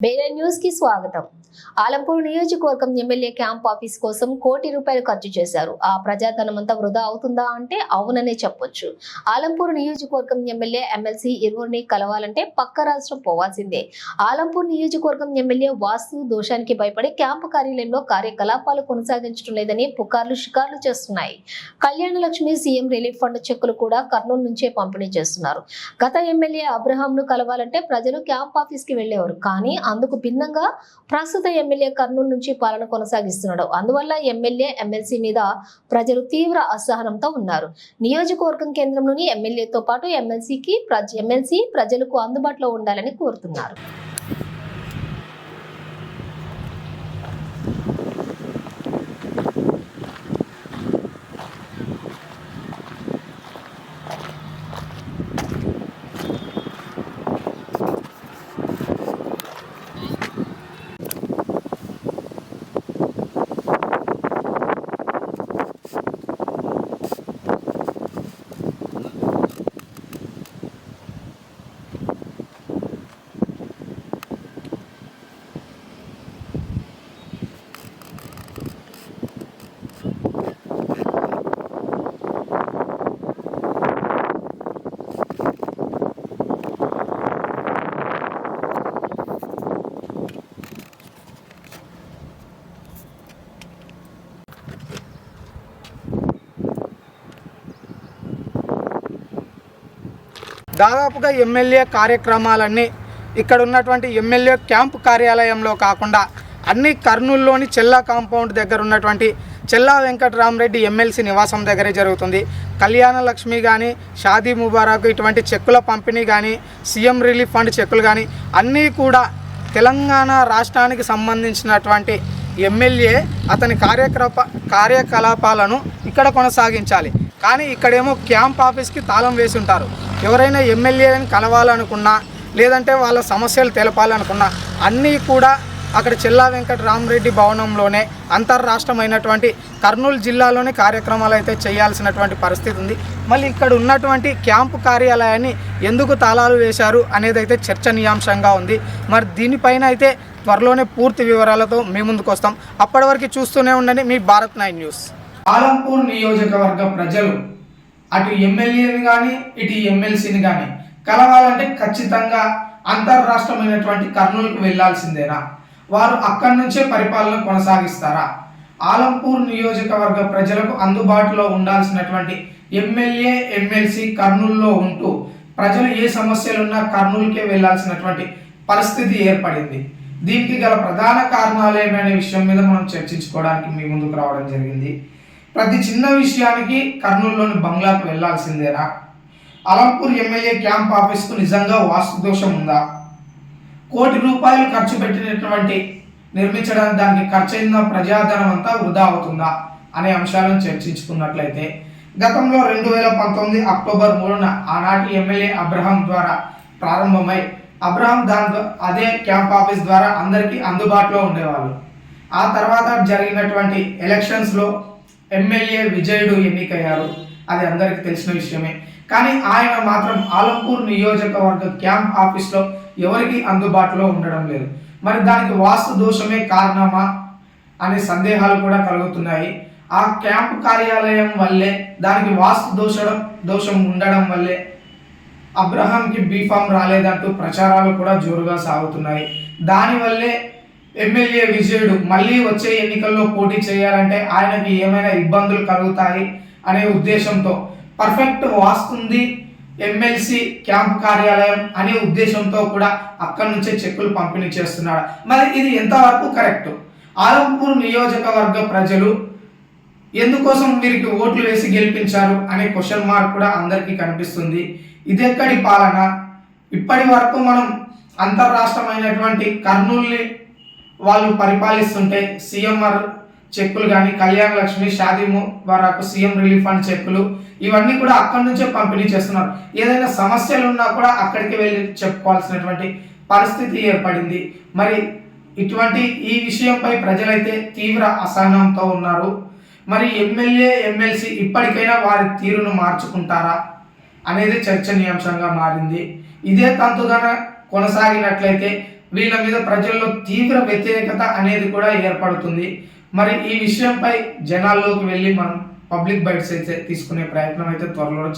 బేరే న్యూస్కి స్వాగతం. ఆలంపూర్ నియోజకవర్గం ఎమ్మెల్యే క్యాంప్ ఆఫీస్ కోసం కోటి రూపాయలు ఖర్చు చేశారు. ఆ ప్రజాధనం అంతా వృధా అవుతుందా అంటే అవుననే చెప్పొచ్చు. ఆలంపూర్ నియోజకవర్గం ఎమ్మెల్యే ఎమ్మెల్సీ ఇరువురిని కలవాలంటే పక్క రాష్ట్రం పోవాల్సిందే. ఆలంపూర్ నియోజకవర్గం ఎమ్మెల్యే వాస్తు దోషానికి భయపడి క్యాంపు కార్యాలయంలో కార్యకలాపాలు కొనసాగించడం లేదని పుకార్లు షికార్లు చేస్తున్నాయి. Kalyana Lakshmi CM relief fund చెక్కులు కూడా కర్నూలు నుంచే పంపిణీ చేస్తున్నారు. గత ఎమ్మెల్యే అబ్రహాం ను కలవాలంటే ప్రజలు క్యాంప్ ఆఫీస్కి వెళ్ళేవారు కానీ అందుకు భిన్నంగా ప్రస్తుత ఎమ్మెల్యే కర్నూలు నుంచి పాలన కొనసాగిస్తున్నాడు. అందువల్ల ఎమ్మెల్యే ఎమ్మెల్సీ మీద ప్రజలు తీవ్ర అసహనంతో ఉన్నారు. నియోజకవర్గం కేంద్రంలోని ఎమ్మెల్యేతో పాటు ఎమ్మెల్సీకి ఎమ్మెల్సీ ప్రజలకు అందుబాటులో ఉండాలని కోరుతున్నారు. దాదాపుగా ఎమ్మెల్యే కార్యక్రమాలన్నీ ఇక్కడ ఉన్నటువంటి ఎమ్మెల్యే క్యాంప్ కార్యాలయంలో కాకుండా అన్ని కర్నూలులోని చెల్లా కాంపౌండ్ దగ్గర ఉన్నటువంటి చెల్లా వెంకటరామరెడ్డి ఎమ్మెల్సీ నివాసం దగ్గరే జరుగుతుంది. కళ్యాణ లక్ష్మి కానీ షాదీ ముబారక్ ఇటువంటి చెక్కుల పంపిణీ కానీ సీఎం రిలీఫ్ ఫండ్ చెక్కులు కానీ అన్నీ కూడా తెలంగాణ రాష్ట్రానికి సంబంధించినటువంటి ఎమ్మెల్యే అతని కార్యక్రమ కార్యకలాపాలను ఇక్కడ కొనసాగించాలి. కానీ ఇక్కడేమో క్యాంప్ ఆఫీస్కి తాళం వేసి ఉంటారు. ఎవరైనా ఎమ్మెల్యేని కలవాలనుకున్నా లేదంటే వాళ్ళ సమస్యలు తెలపాలనుకున్నా అన్నీ కూడా అక్కడ చెల్లా వెంకట రామరెడ్డి భవనంలోనే అంతర్రాష్ట్రమైనటువంటి కర్నూలు జిల్లాలోనే కార్యక్రమాలు అయితే చేయాల్సినటువంటి పరిస్థితి ఉంది. మళ్ళీ ఇక్కడ ఉన్నటువంటి క్యాంపు కార్యాలయాన్ని ఎందుకు తాళాలు వేశారు అనేది అయితే చర్చనీయాంశంగా ఉంది. మరి దీనిపైన అయితే త్వరలోనే పూర్తి వివరాలతో మీ ముందుకు వస్తాం. అప్పటి వరకు చూస్తూనే ఉండండి. మీ భారత్ నైన్ న్యూస్. పాలంపూర్ నియోజకవర్గ ప్రజలు అటు ఎమ్మెల్యేని కానీ ఇటు ఎమ్మెల్సీని కానీ కలవాలంటే ఖచ్చితంగా అంతర్రాష్ట్రమైనటువంటి కర్నూలుకు వెళ్ళాల్సిందేనా? వారు అక్కడి నుంచే పరిపాలన కొనసాగిస్తారా? ఆలంపూర్ నియోజకవర్గ ప్రజలకు అందుబాటులో ఉండాల్సినటువంటి ఎమ్మెల్యే ఎమ్మెల్సీ కర్నూలులో ఉంటూ ప్రజలు ఏ సమస్యలున్నా కర్నూలుకే వెళ్ళాల్సినటువంటి పరిస్థితి ఏర్పడింది. దీనికి గల ప్రధాన కారణాలు ఏమనే విషయం మీద మనం చర్చించుకోవడానికి మీ ముందుకు రావడం జరిగింది. ప్రతి చిన్న విషయానికి కర్నూలులోని బంగ్లాకు వెళ్ళాల్సిందేనా అలంపూర్ ఎమ్మెల్యే క్యాంప్ ఆఫీస్కు నిజంగా వాస్తు దోషం ఉందా? కోటి రూపాయలు ఖర్చు పెట్టినటువంటి నిర్మించడానికి దానికి ఖర్చయిన ప్రజాధనం అంతా వృధా అవుతుందా? అనే అంశాలను చర్చించుకున్నట్లయితే గతంలో రెండు వేల పంతొమ్మిది అక్టోబర్ మూడున ఆనాటి ఎమ్మెల్యే అబ్రహాం ద్వారా ప్రారంభమై అబ్రహాం దాని అదే క్యాంప్ ఆఫీస్ ద్వారా అందరికీ అందుబాటులో ఉండేవాళ్ళు. ఆ తర్వాత జరిగినటువంటి ఎలక్షన్స్లో ఎమ్మెల్యే విజయుడు ఎన్నికయ్యారు. అది అందరికీ తెలిసిన విషయమే. కానీ ఆయన మాత్రం ఆలంపూర్ నియోజకవర్గ క్యాంప్ ఆఫీస్లో ఎవరికి అందుబాటులో ఉండడం లేదు. మరి దానికి వాస్తు దోషమే కారణమా అనే సందేహాలు కూడా కలుగుతున్నాయి. ఆ క్యాంప్ కార్యాలయం వల్లే దానికి వాస్తు దోషడం దోషం ఉండడం వల్లే అబ్రహాంకి బీఫామ్ రాలేదంటూ ప్రచారాలు కూడా జోరుగా సాగుతున్నాయి. దానివల్లే ఎమ్మెల్యే విజయుడు మళ్ళీ వచ్చే ఎన్నికల్లో పోటీ చేయాలంటే ఆయనకి ఏమైనా ఇబ్బందులు కలుగుతాయి అనే ఉద్దేశంతో పర్ఫెక్ట్ వాస్తుంది ఎమ్మెల్సీ క్యాంప్ కార్యాలయం అనే ఉద్దేశంతో కూడా అక్కడి నుంచే చెక్కులు పంపిణీ చేస్తున్నాడు. మరి ఇది ఎంతవరకు కరెక్ట్? ఆలంపూర్ నియోజకవర్గ ప్రజలు ఎందుకోసం వీరికి ఓట్లు వేసి గెలిపించారు అనే క్వశ్చన్ మార్క్ కూడా అందరికీ కనిపిస్తుంది. ఇదెక్కడి పాలన? ఇప్పటి వరకు మనం అంతర్రాష్ట్రమైనటువంటి కర్నూల్ని వాళ్ళు పరిపాలిస్తుంటే సీఎంఆర్ చెక్కులు కానీ కళ్యాణ లక్ష్మి షాదీ వరకు సీఎం రిలీఫ్ ఫండ్ చెక్కులు ఇవన్నీ కూడా అక్కడి నుంచే పంపిణీ చేస్తున్నారు. ఏదైనా సమస్యలు ఉన్నా కూడా అక్కడికి వెళ్ళి చెప్పుకోవాల్సినటువంటి పరిస్థితి ఏర్పడింది. మరి ఇటువంటి ఈ విషయంపై ప్రజలైతే తీవ్ర అసహనంతో ఉన్నారు. మరి ఎమ్మెల్యే ఎమ్మెల్సీ ఇప్పటికైనా వారి తీరును మార్చుకుంటారా అనేది చర్చనీయాంశంగా మారింది. ఇదే తంతుగాన కొనసాగినట్లయితే వీళ్ళ మీద ప్రజల్లో తీవ్ర వ్యతిరేకత అనేది కూడా ఏర్పడుతుంది. మరి ఈ విషయంపై జనాల్లోకి వెళ్ళి మనం పబ్లిక్ బైట్స్ అయితే తీసుకునే ప్రయత్నం అయితే త్వరలో